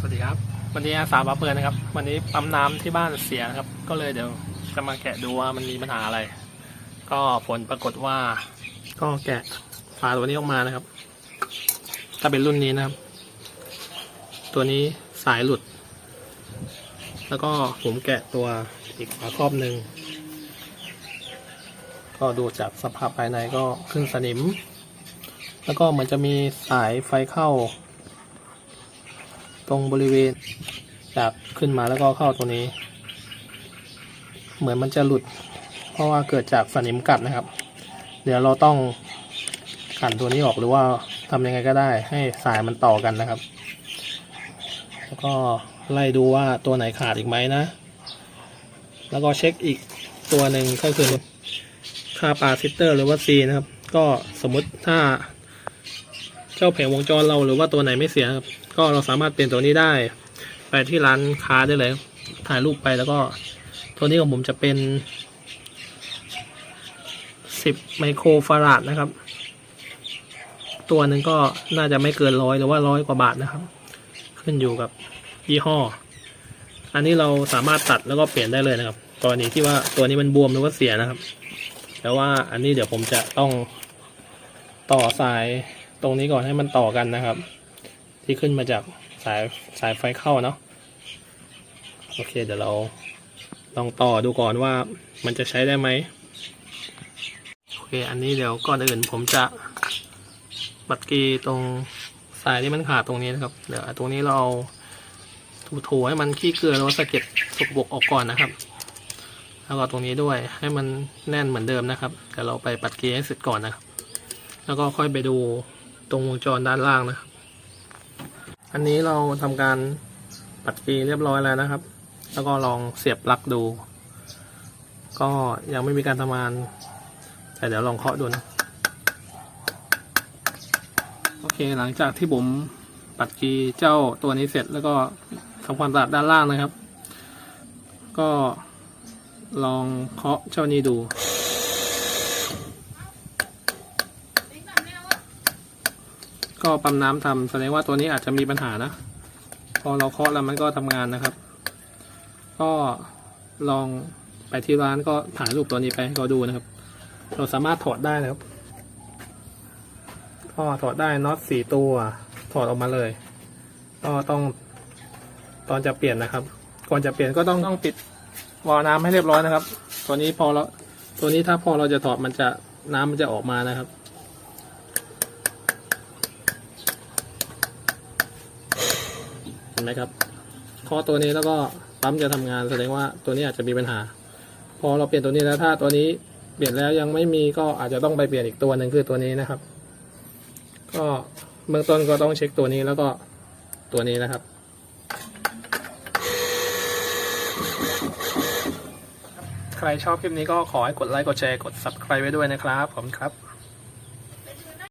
สวัสดีครับ วันนี้อาสาบาเปิดนะครับ วันนี้ปั๊มน้ำที่บ้านเสียนะครับ ก็เลยเดี๋ยวจะมาแกะดูว่ามันมีปัญหาอะไร ก็ผลปรากฏว่า ก็แกะฝาตัวนี้ออกมานะครับ ถ้าเป็นรุ่นนี้นะครับ ตัวนี้สายหลุด แล้วก็ผมแกะตัวอีกฝาครอบหนึ่งก็ดูจากสภาพภายในก็ขึ้นสนิม แล้วก็เหมันจะมีสายไฟเข้า ตรงบริเวณจากขึ้นมาแล้วก็เข้าตรงนี้ เหมือนมันจะหลุด เพราะว่าเกิดจากสนิมกัดนะครับ เดี๋ยวเราต้องขันตัวนี้ออกหรือว่าทำยังไงก็ได้ ให้สายมันต่อกันนะครับ แล้วก็ไล่ดูว่าตัวไหนขาดอีกไหมนะ แล้วก็เช็คอีกตัวหนึ่งก็คือค่าปาซิสเตอร์หรือว่า C นะครับ ก็สมมุติถ้า เจ้าแผงวงจรเราหรือว่าตัวไหนไม่เสียครับ ก็เราสามารถเปลี่ยนตัวนี้ได้ ไปที่ร้านค้าได้เลย ถ่ายรูปไปแล้วก็ ตัวนี้ของผมจะเป็น 10 ไมโครฟาราดนะครับ ตัวหนึ่งก็น่าจะไม่เกินร้อยหรือว่าร้อยกว่าบาทนะครับ ขึ้นอยู่กับยี่ห้อ อันนี้เราสามารถตัดแล้วก็เปลี่ยนได้เลยนะครับ กรณีที่ว่าตัวนี้มันบวมหรือว่าเสียนะครับ แต่ว่าอันนี้เดี๋ยวผมจะต้องต่อสาย ตรงนี้ก่อนให้มันต่อกันนะครับ ที่ขึ้นมาจากสายสายไฟเข้าเนาะโอเค เดี๋ยวเราลองต่อดูก่อนว่ามันจะใช้ได้ไหมโอเค อันนี้เดี๋ยวก่อนอื่นผมจะบัดกีตรงสายที่มันขาดตรงนี้นะครับ เดี๋ยวตรงนี้เราถูๆให้มันขี้เกลือแล้วสะเก็ดสกปรกออกก่อนนะครับ แล้วก็ตรงนี้ด้วยให้มันแน่นเหมือนเดิมนะครับเดี๋ยวเราไปปัดกีให้เสร็จก่อนนะครับ แล้วก็ค่อยไปดู ตรงวงจรด้านล่างนะครับ อันนี้เราทำการปัดกีเรียบร้อยแล้วนะครับ แล้วก็ลองเสียบปลั๊กดู ก็ยังไม่มีการทำงาน แต่เดี๋ยวลองเคาะดูนะ โอเคหลังจากที่ผมปัดกีเจ้าตัวนี้เสร็จแล้วก็ทำความสะอาดด้านล่างนะครับ ก็ลองเคาะเจ้านี้ดู ก็ปั๊มน้ำทำแสดงว่าตัวนี้อาจจะมีปัญหานะ พอเราเคาะแล้วมันก็ทำงานนะครับ ก็ลองไปที่ร้านก็ถ่ายรูปตัวนี้ไปให้เขาดูนะครับ เราสามารถถอดได้นะครับก็ถอดได้น็อตสี่ตัวถอดออกมาเลย ก็ต้อง ตอนจะเปลี่ยนนะครับ ก่อนจะเปลี่ยนก็ต้องต้องปิดวาล์วน้ำให้เรียบร้อยนะครับ ตัวนี้พอเราตัวนี้ถ้าพอเราจะถอดมันจะน้ำมันจะออกมานะครับ ห็นไหมครับเคาะตัวนี้แล้วก็ปั๊มจะทำงานแสดงว่าตัวนี้อาจจะมีปัญหา พอเราเปลี่ยนตัวนี้แล้วถ้าตัวนี้เปลี่ยนแล้วยังไม่มีก็อาจจะต้องไปเปลี่ยนอีกตัวหนึ่งคือตัวนี้นะครับ ก็เบื้องต้นก็ต้องเช็คตัวนี้แล้วก็ตัวนี้นะครับใครชอบคลิปนี้ก็ขอให้กดไลค์กดแชร์กด subscribe ไว้ด้วยนะครับขอบคุณครับ